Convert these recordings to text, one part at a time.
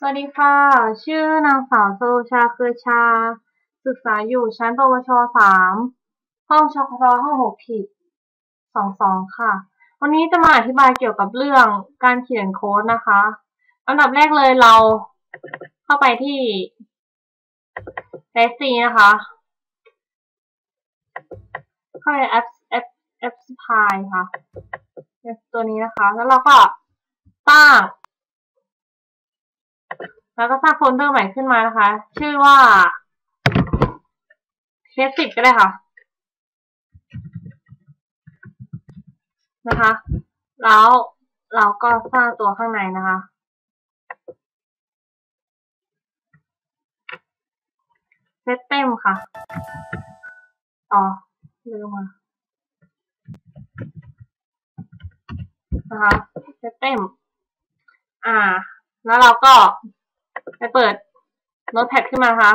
สวัสดีค่ะ ชื่อนางสาวสโรชาเคือชา ศึกษาอยู่ชั้นปวชสามห้องชคทห้องหกขีดสองสองค่ะ วันนี้จะมาอธิบายเกี่ยวกับเรื่องการเขียนโค้ดนะคะอันดับแรกเลยเราเข้าไปที่เ s ซีนะคะ เข้าไปแอปแอปแอปสพายค่ะ ตัวนี้นะคะ แล้วเราก็ตั้ง แล้วก็สร้างโฟลเดอร์ใหม่ขึ้นมานะคะ ชื่อว่าเทสติบก็ได้ค่ะ นะคะ แล้วเราก็สร้างตัวข้างในนะคะ เซตเต็มค่ะอ๋อลืมมานะคะ เซตเต็ม อ่า แล้วเราก็ ไปเปิดโน้ตแพดขึ้นมาค่ะ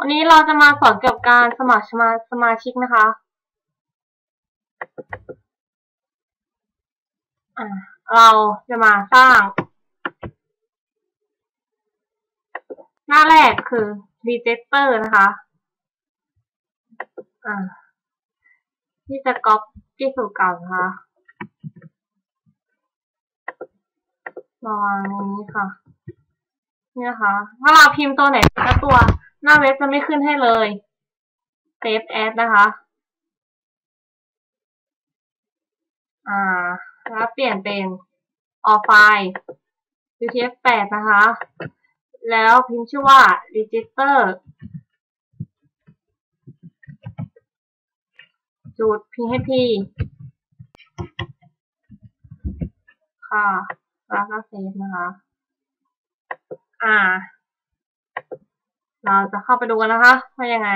วันนี้เราจะมาสอนเกี่ยวกับการสมัครสมาสมาชิกนะคะ อ่า เราจะมาสร้าง หน้าแรกคือ register นะคะ ที่จะก๊อปที่สูตรเก่านะคะมาวางในนี้ค่ะนี่นะคะถ้าเราพิมพ์ตัวไหนสักตัว หน้าเว็บจะไม่ขึ้นให้เลย save as นะคะ อ่า แล้วเปลี่ยนเป็น all file utf8 นะคะ แล้วพิมพ์ชื่อว่า register จุด php ค่ะ แล้วก็เซฟนะคะ อ่า เราจะเข้าไปดูกันนะคะว่ายังไง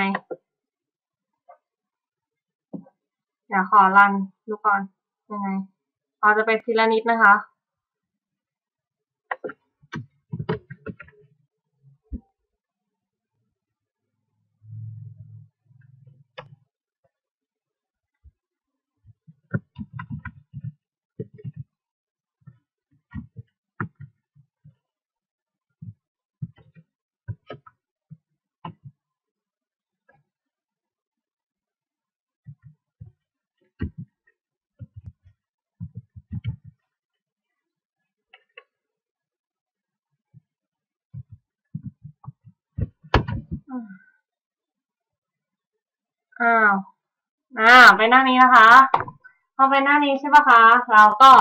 เดี๋ยวขอรันดูก่อนยังไง เราจะไปทีละนิดนะคะ อ้าวอ้าวไปหน้านี้นะคะพอไปหน้านี้ใช่ปะคะ เราก็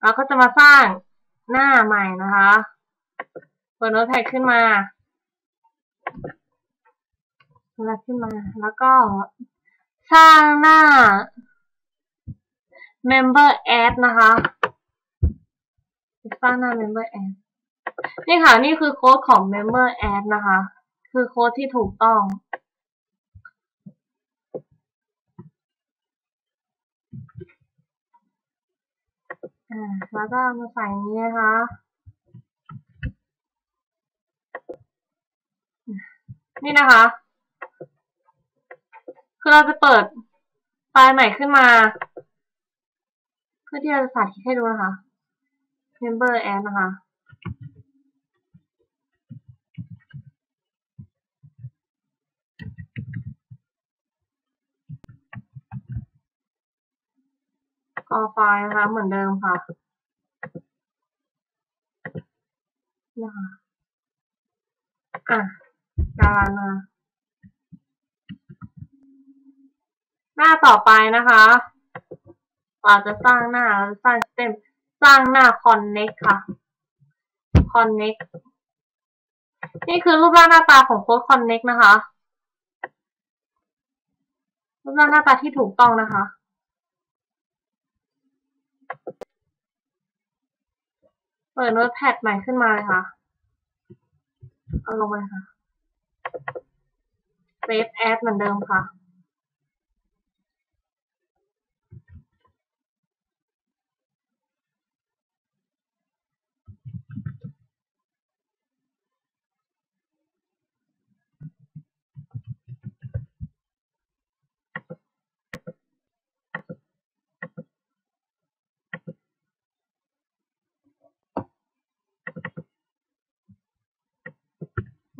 เราก็จะมาสร้างหน้าใหม่นะคะเปิดโน้ตแพดขึ้นมาแล้วขึ้นมา แล้วก็สร้างหน้า member add นะคะ สร้างหน้า member add นี่ค่ะ นี่คือโค้ดของ member add นะคะ คือโค้ดที่ถูกต้อง อ่าแล้วก็มาใส่นี้นะคะนี่นะคะ คือเราจะเปิดไฟล์ใหม่ขึ้นมา เพื่อที่เราจะสาธิตให้ดูนะคะ member add นะคะ ก อไฟล์นะคะ เหมือนเดิมค่ะนะคะอะดารามาหน้าต่อไปนะคะเราจะสร้างหน้าเราจะสร้างเต็มสร้างหน้า connect ค่ะ connect นี่คือรูปร่างหน้าตาของโค้ด connect นะคะ รูปร่างหน้าตาที่ถูกต้องนะคะ เปิดโน้ตแพดใหม่ขึ้นมาเลยค่ะ เอาลงไปค่ะเซฟแอดเหมือนเดิมค่ะ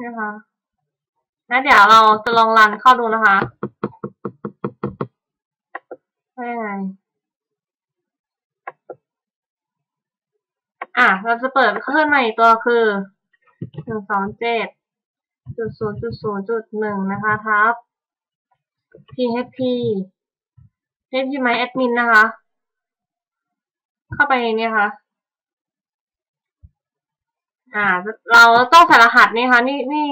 นะคะแล้วเดี๋ยวเราจะลองรันเข้าดูนะคะว่ไงอะ เราจะเปิดขึ้นมาอีกตัวคือหนึ่งสองเจ็ดจุดศูนย์จุดศูนย์จุดหนึ่งนะคะทับ php php ไหมแอดมินนะคะ เข้าไปในนี้ค่ะ อ่า เราต้องใส่รหัสนี่ค่ะนี่นี่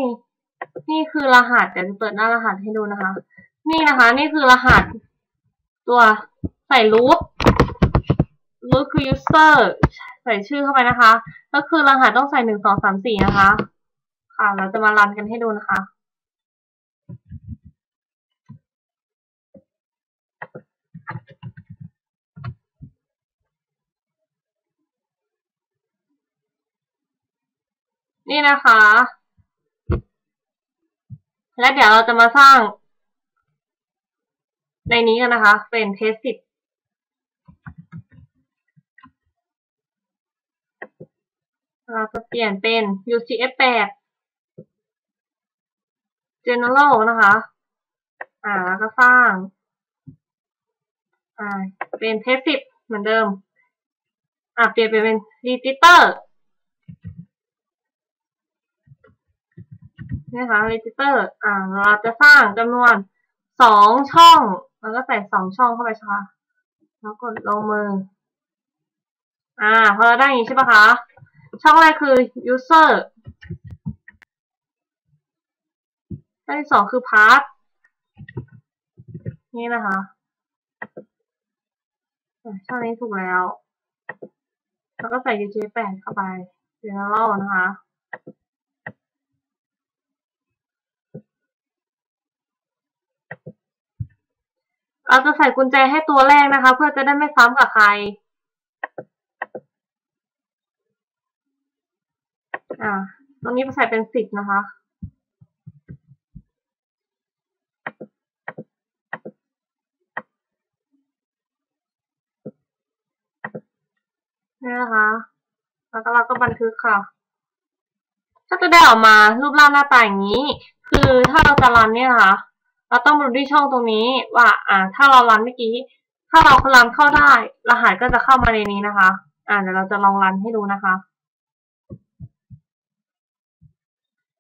นี่คือรหัสเดี๋ยวจะเปิดหน้ารหัสให้ดูนะคะ นี่นะคะ นี่คือรหัส ตัวใส่รูทรูทคือ user ใส่ชื่อเข้าไปนะคะ ก็คือรหัสต้องใส่หนึ่งสองสามสี่นะคะ ค่ะ เราจะมารันกันให้ดูนะคะ นี่นะคะ และเดี๋ยวเราจะมาสร้าง ในนี้กันนะคะ เป็นเทสสิบเราจะเปลี่ยนเป็น UCF8 General นะคะ อ่าแล้วก็สร้าง อ่า เป็นเทสสิบเหมือนเดิม อ่าเปลี่ยนไปเป็น Register นี่ค่ะ Register อ่าเราจะสร้างจำนวนสองช่องแล้วก็ใส่สองช่องเข้าไปใช่ไหมแล้วกดลงมือ อ่า พอเราได้อย่างนี้ใช่ปะคะ ช่องแรกคือ user ช่องที่สองคือ part นี่นะคะช่องนี้ถูกแล้ว แล้วก็ใส่ UJ8 เข้าไป general นะคะ เราจะใส่กุญแจให้ตัวแรกนะคะ เพื่อจะได้ไม่ซ้ำกับใคร อ่า ตรงนี้ใส่เป็นสิบนะคะ นี่นะคะ แล้วก็เราก็บันทึกค่ะ ก็จะได้ออกมารูปร่างหน้าตาอย่างนี้ คือถ้าเราจะรันเนี่ยนะคะ เราต้องมาดูที่ช่องตรงนี้ว่าอ่า ถ้าเรารันเมื่อกี้ ถ้าเรารันเข้าได้ รหัสก็จะเข้ามาในนี้นะคะ อ่าเดี๋ยวเราจะลองรันให้ดูนะคะ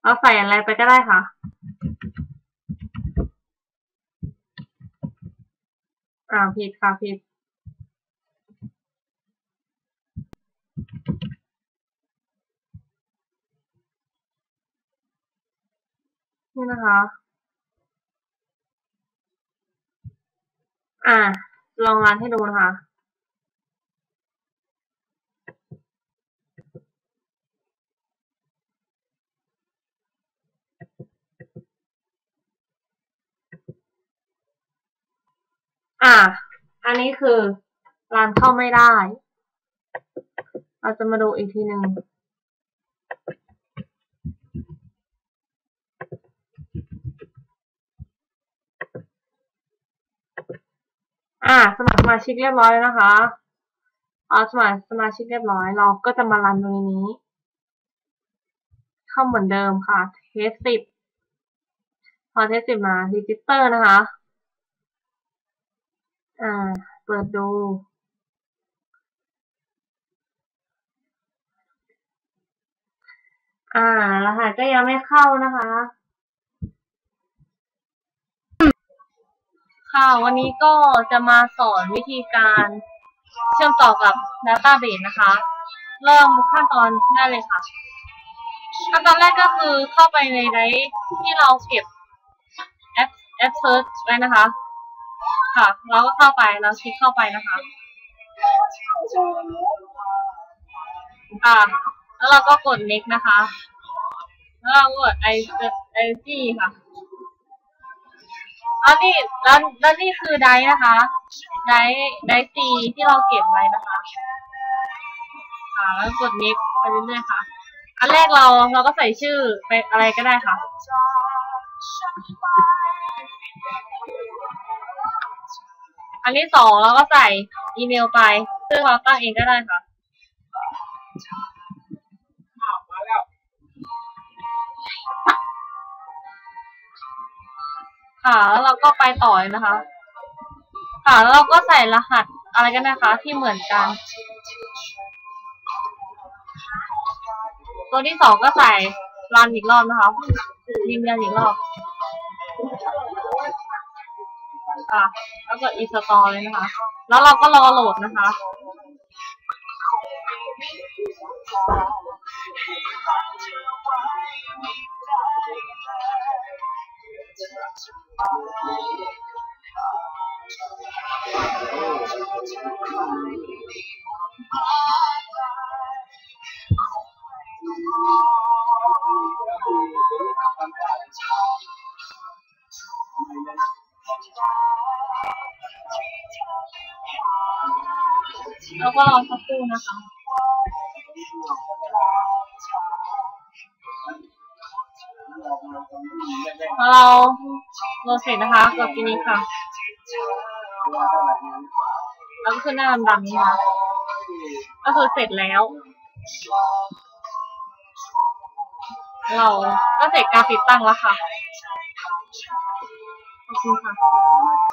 เราใส่อะไรไปก็ได้ค่ะอ่าผิดค่ะผิดนี่นะคะ อ่าลองรันให้ดูนะคะ อ่าอันนี้คือรันเข้าไม่ได้ เราจะมาดูอีกทีหนึ่ง อ่า สมัครสมาชิกเรียบร้อยแล้วนะคะเอาสมัครสมาชิกเรียบร้อย เราก็จะมารันตรงนี้ เข้าเหมือนเดิมค่ะ เทสสิบพอเทสสิบมาดิจิเตอร์นะคะ อ่า เปิดดูอ่ารหัสก็ยังไม่เข้านะคะ ค่ะวันนี้ก็จะมาสอนวิธีการเชื่อมต่อกับ Database นะคะ เริ่มขั้นตอนได้เลยค่ะ ขั้นตอนแรกก็คือเข้าไปในไดร์ที่เราเก็บแอปแอปเซิร์ชไว้นะคะ ค่ะ เราก็เข้าไปแล้วคลิกเข้าไปนะคะอ่าแล้วเราก็กด next นะคะ แล้วเราก็กด i i c ค่ะ แล้วนี่แล้วแล้วนี่คือไดร์นะคะ ไดร์ไดร์ซีที่เราเก็บไว้นะคะ ค่ะ แล้วกด next ไปเรื่อยๆค่ะ อันแรกเราเราก็ใส่ชื่อไปอะไรก็ได้ค่ะ อันที่สองเราก็ใส่อีเมลไป ซึ่งเราตั้งเองก็ได้ค่ะ ค่ะแล้วเราก็ไปต่อเลยนะคะ ค่ะแล้วเราก็ใส่รหัสอะไรกันนะคะ ที่เหมือนกัน ตัวที่สองก็ใส่รันอีกรอบนะคะยืนยันอีกรอบอะแล้วก็อีสตอเลยนะคะ แล้วเราก็รอโหลดนะคะ แล้วก็รอสักครู่นะคะพอเรา โหลดเสร็จนะคะกดที่นี้ค่ะแล้วก็ขึ้นหน้าดำๆนี้นะคะก็คือเสร็จแล้ว เราก็เสร็จการติดตั้งแล้วค่ะขอบคุณค่ะ